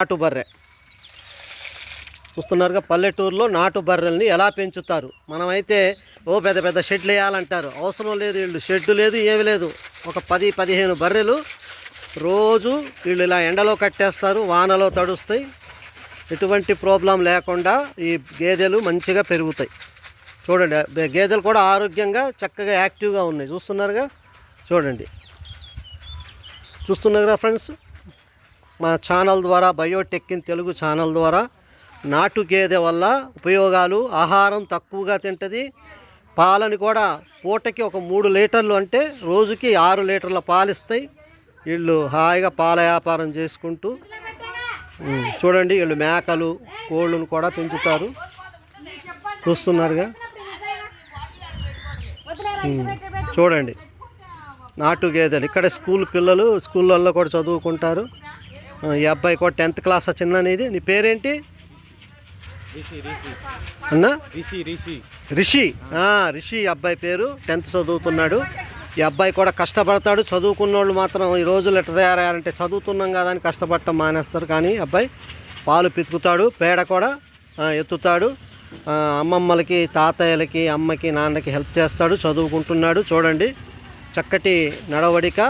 నాటు బర్రె. చూస్తున్నారుగా పల్లెటూరులో నాటు బర్రెల్ని ఎలా పెంచుతారు? మనమైతే ఓ పెద్ద పెద్ద షెడ్లు వేయాలంటారు. అవసరం లేదు వీళ్ళు. షెడ్డు లేదు ఏమి లేదు. ఒక పది పదిహేను బర్రెలు రోజు వీళ్ళు ఇలా ఎండలో కట్టేస్తారు వానలో తడుస్తాయి. ఎటువంటి ప్రాబ్లం లేకుండా ఈ గేదెలు మంచిగా పెరుగుతాయి. చూడండి గేదెలు కూడా ఆరోగ్యంగా చక్కగా యాక్టివ్గా ఉన్నాయి. చూస్తున్నారుగా? చూడండి. చూస్తున్నారుగా ఫ్రెండ్స్? మా ఛానల్ ద్వారా బయోటెక్ ఇన్ తెలుగు ఛానల్ ద్వారా. నాటు గేదె వల్ల ఉపయోగాలు ఆహారం తక్కువగా తింటుంది. పాలని కూడా పూటకి ఒక మూడు లీటర్లు అంటే రోజుకి ఆరు లీటర్ల పాలు ఇస్తాయి వీళ్ళు హాయిగా పాల వ్యాపారం చేసుకుంటూ చూడండి వీళ్ళు మేకలు కోళ్ళను కూడా పెంచుతారు. చూస్తున్నారుగా? చూడండి. నాటు గేదెలు ఇక్కడ స్కూల్ పిల్లలు స్కూళ్ళల్లో కూడా చదువుకుంటారు. ఈ అబ్బాయి కూడా టెన్త్ క్లాస్ చిన్న ఇది నీ పేరేంటి? అన్నా? రిషి రిషి. అబ్బాయి పేరు. టెన్త్ చదువుతున్నాడు. ఈ అబ్బాయి కూడా కష్టపడతాడు. చదువుకున్న వాళ్ళు మాత్రం ఈ రోజులు ఎట్లా తయారయ్యారంటే చదువుతున్నాం కదా అని కష్టపడటం మానేస్తారు. కానీ అబ్బాయి పాలు పితుకుతాడు పేడ కూడా ఎత్తుతాడు. అమ్మమ్మలకి తాతయ్యలకి అమ్మకి నాన్నకి హెల్ప్ చేస్తాడు చదువుకుంటున్నాడు. చూడండి చక్కటి నడవడిక.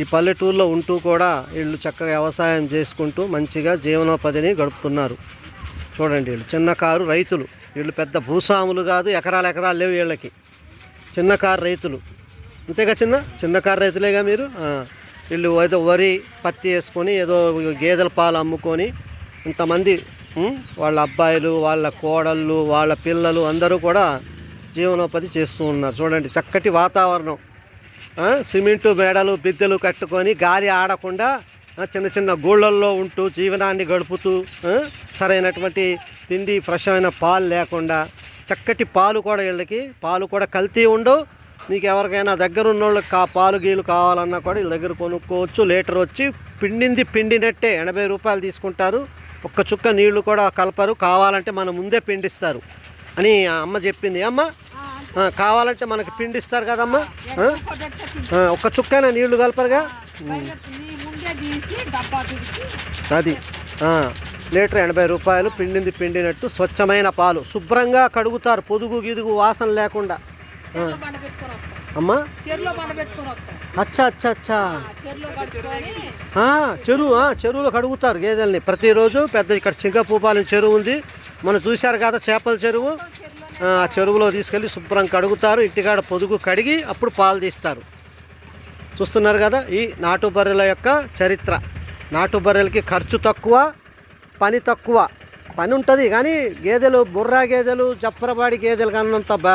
ఈ పల్లెటూరులో ఉంటూ కూడా వీళ్ళు చక్కగా వ్యవసాయం చేసుకుంటూ మంచిగా జీవనోపాధిని గడుపుతున్నారు. చూడండి వీళ్ళు. చిన్న కారు రైతులు. వీళ్ళు పెద్ద భూస్వాములు కాదు ఎకరాలు ఎకరాలు లేవు వీళ్ళకి. చిన్న కారు రైతులు. అంతేగా చిన్న? చిన్న కారు రైతులేగా మీరు? వీళ్ళు ఏదో వరి పత్తి వేసుకొని ఏదో గేదెల పాలు అమ్ముకొని ఇంతమంది వాళ్ళ అబ్బాయిలు వాళ్ళ కోడళ్ళు వాళ్ళ పిల్లలు అందరూ కూడా జీవనోపాధి చేస్తూ ఉన్నారు. చూడండి చక్కటి వాతావరణం. సిమెంటు మేడలు బిద్దెలు కట్టుకొని గాలి ఆడకుండా చిన్న చిన్న గూళ్ళల్లో ఉంటూ జీవనాన్ని గడుపుతూ సరైనటువంటి తిండి ఫ్రెష్ అయిన పాలు లేకుండా చక్కటి పాలు కూడా వీళ్ళకి పాలు కూడా కల్తీ ఉండవు. నీకు ఎవరికైనా దగ్గర ఉన్న వాళ్ళకి కా పాలు గీలు కావాలన్నా కూడా వీళ్ళ దగ్గర కొనుక్కోవచ్చు. లీటర్ వచ్చి పిండింది పిండినట్టే ఎనభై రూపాయలు తీసుకుంటారు. ఒక్క చుక్క నీళ్ళు కూడా కలపరు. కావాలంటే మన ముందే పిండిస్తారు అని ఆ అమ్మ చెప్పింది. అమ్మ కావాలంటే మనకి పిండిస్తారు కదమ్మా? ఒక్క చుక్కైనా నీళ్ళు కలపరుగా? అది. లీటర్ ఎనభై రూపాయలు పిండింది పిండినట్టు స్వచ్ఛమైన పాలు. శుభ్రంగా కడుగుతారు. పొదుగు గిదుగు వాసన లేకుండా. అమ్మా? అచ్చా అచ్చా అచ్చా. చెరువు చెరువులో కడుగుతారు గేదెల్ని. ప్రతిరోజు పెద్ద ఇక్కడ చింగపూపాలెం చెరువు ఉంది. మనం చూశారు కదా చేపల చెరువు? ఆ చెరువులో తీసుకెళ్ళి శుభ్రం కడుగుతారు ఇంటికాడ పొదుగు కడిగి అప్పుడు పాలు తీస్తారు. చూస్తున్నారు కదా ఈ నాటు బర్రెల యొక్క చరిత్ర. నాటు బర్రెలకి ఖర్చు తక్కువ పని తక్కువ. పని ఉంటుంది కానీ గేదెలు బుర్రా గేదెలు జఫ్రబాడి గేదెలు కన్నంత బా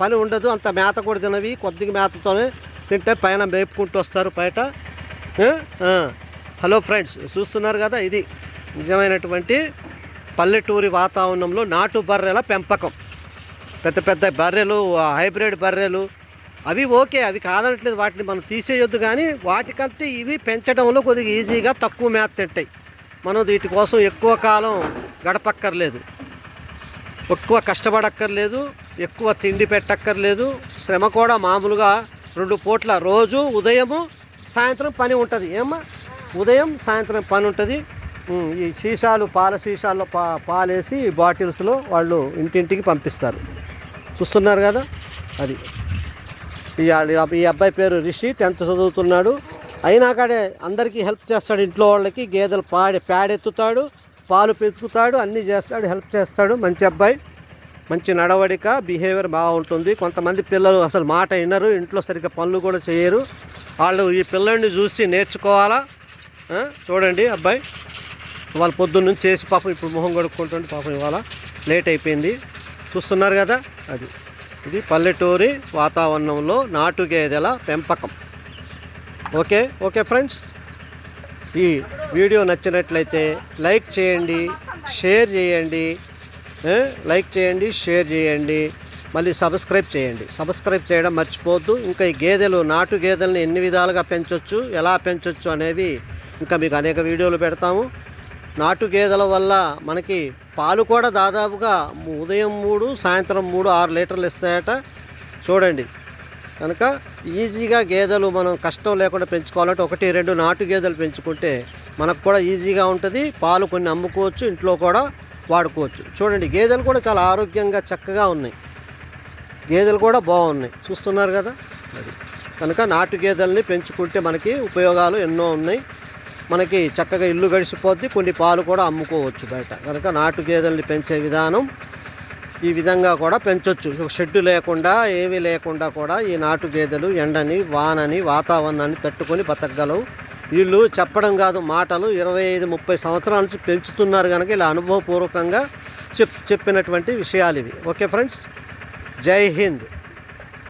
పని ఉండదు. అంత మేత కూడా తినవి. కొద్దిగా మేతతోనే తింటే పైన మేపుకుంటూ వస్తారు బయట. హలో ఫ్రెండ్స్ చూస్తున్నారు కదా ఇది నిజమైనటువంటి పల్లెటూరి వాతావరణంలో నాటు బర్రెల పెంపకం. పెద్ద పెద్ద బర్రెలు హైబ్రిడ్ బర్రెలు అవి ఓకే అవి కాదనట్లేదు వాటిని మనం తీసేయొద్దు కానీ వాటికంటే ఇవి పెంచడంలో కొద్దిగా ఈజీగా తక్కువ మేత తింటాయి. మనం వీటి కోసం ఎక్కువ కాలం గడపక్కర్లేదు. ఎక్కువ కష్టపడక్కర్లేదు ఎక్కువ తిండి పెట్టక్కర్లేదు. శ్రమ కూడా మామూలుగా రెండు పూట్ల రోజు ఉదయము సాయంత్రం పని ఉంటుంది. ఏమ్మా? ఉదయం సాయంత్రం పని ఉంటుంది. ఈ సీసాలు పాల సీసాల్లో పా పాలేసి బాటిల్స్లో వాళ్ళు ఇంటింటికి పంపిస్తారు. చూస్తున్నారు కదా? అది. ఈ ఈ అబ్బాయి పేరు రిషి టెన్త్ చదువుతున్నాడు. అయినా కాడే అందరికీ హెల్ప్ చేస్తాడు. ఇంట్లో వాళ్ళకి గేదెలు పాడి పేడెత్తుతాడు పాలు పెతుకుతాడు అన్నీ చేస్తాడు హెల్ప్ చేస్తాడు. మంచి అబ్బాయి మంచి నడవడిక బిహేవియర్ బాగుంటుంది. కొంతమంది పిల్లలు అసలు మాట వినరు ఇంట్లో సరిగ్గా పనులు కూడా చేయరు. వాళ్ళు ఈ పిల్లల్ని చూసి నేర్చుకోవాలా? చూడండి అబ్బాయి. వాళ్ళు పొద్దున్న నుంచి చేసి పాపం ఇప్పుడు మొహం కడుక్కుంటుంది పాపం ఇవాళ లేట్ అయిపోయింది. చూస్తున్నారు కదా? అది. ఇది పల్లెటూరి వాతావరణంలో నాటు గేదెల పెంపకం. ఓకే? Okay friends? ఈ వీడియో నచ్చినట్లయితే లైక్ చేయండి షేర్ చేయండి? లైక్ చేయండి షేర్ చేయండి మళ్ళీ సబ్స్క్రైబ్ చేయండి. సబ్స్క్రైబ్ చేయడం మర్చిపోవద్దు. ఇంకా ఈ గేదెలు నాటు గేదెలను ఎన్ని విధాలుగా పెంచొచ్చు ఎలా పెంచొచ్చు అనేవి ఇంకా మీకు అనేక వీడియోలు పెడతాము. నాటు గేదెల వల్ల మనకి పాలు కూడా దాదాపుగా ఉదయం మూడు సాయంత్రం మూడు ఆరు లీటర్లు ఇస్తాయట. చూడండి. కనుక ఈజీగా గేదెలు మనం కష్టం లేకుండా పెంచుకోవాలంటే ఒకటి రెండు నాటు గేదెలు పెంచుకుంటే మనకు కూడా ఈజీగా ఉంటుంది. పాలు కొన్ని అమ్ముకోవచ్చు ఇంట్లో కూడా వాడుకోవచ్చు. చూడండి గేదెలు కూడా చాలా ఆరోగ్యంగా చక్కగా ఉన్నాయి. గేదెలు కూడా బాగున్నాయి. చూస్తున్నారు కదా? అది కనుక నాటు గేదెల్ని పెంచుకుంటే మనకి ఉపయోగాలు ఎన్నో ఉన్నాయి. మనకి చక్కగా ఇల్లు గడిచిపోద్ది కొన్ని పాలు కూడా అమ్ముకోవచ్చు బయట. కనుక నాటు గేదెల్ని పెంచే విధానం ఈ విధంగా కూడా పెంచవచ్చు షెడ్డు లేకుండా ఏమీ లేకుండా కూడా ఈ నాటు గేదెలు ఎండని వానని వాతావరణాన్ని తట్టుకొని బతకగలవు. వీళ్ళు చెప్పడం కాదు మాటలు ఇరవై ఐదు ముప్పై సంవత్సరాల నుంచి పెంచుతున్నారు కనుక ఇలా అనుభవపూర్వకంగా చెప్ చెప్పినటువంటి విషయాలు ఇవి. ఓకే ఫ్రెండ్స్ జై హింద్.